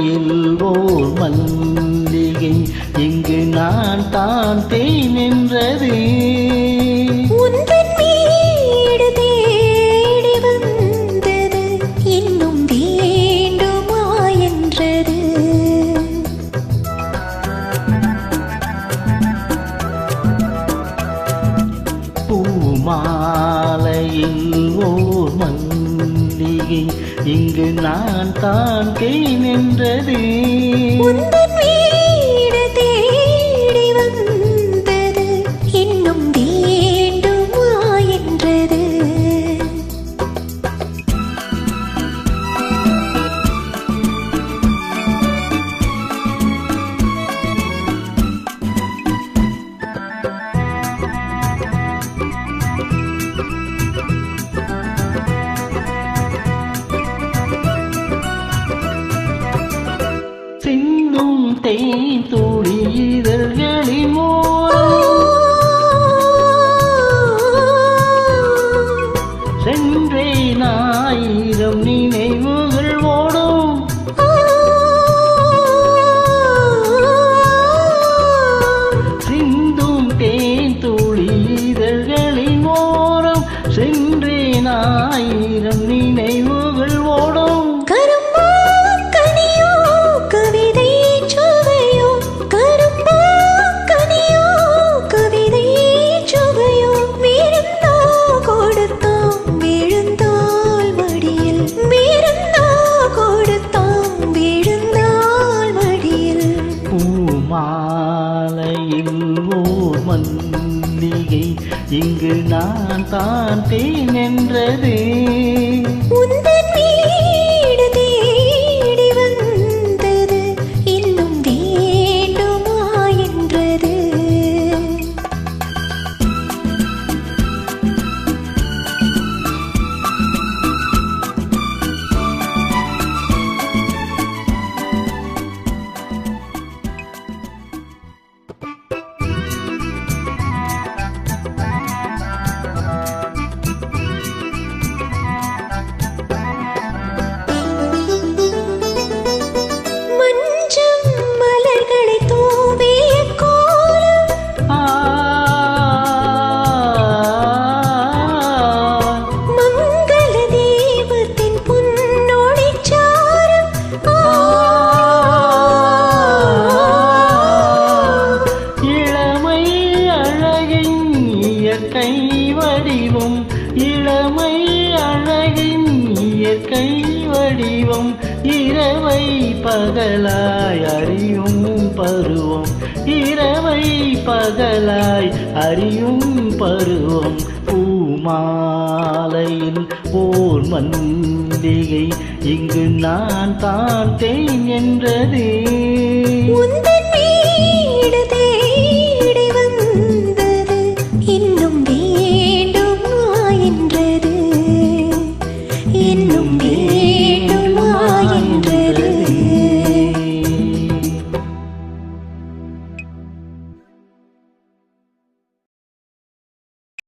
பூமாலையில் ஓர் மல்லிகை. இங்கு நான் தான் தே இங்கு நான் தான் கை நின்றது சிந்தும் தேன் துளி இதழ்களின் ஓரம் சென்றேன் ஆயிரம் நினைவுகள் ஓடும் சிந்தும் தேன் துளி இதழ்களின் ஓரம் சென்றே நாயிரம் நினைவு பூமாலையில் மல்லிகை இங்கு நான் தான் தேன் என்றதே. இயற்கை வடிவம் இளமை அழகின் இயற்கை வடிவம் இரவை பகலாய் அறியும் பருவம் இரவை பகலாய் அறியும் பருவம். பூமாலையில் ஓர் மந்திகை இங்கு நான் தான் தேன் என்றதே.